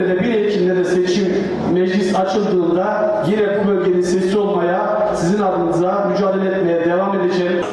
Bir Ekim'de de seçim meclis açıldığında yine bu bölgenin sesi olmaya, sizin adınıza mücadele etmeye devam edeceğim.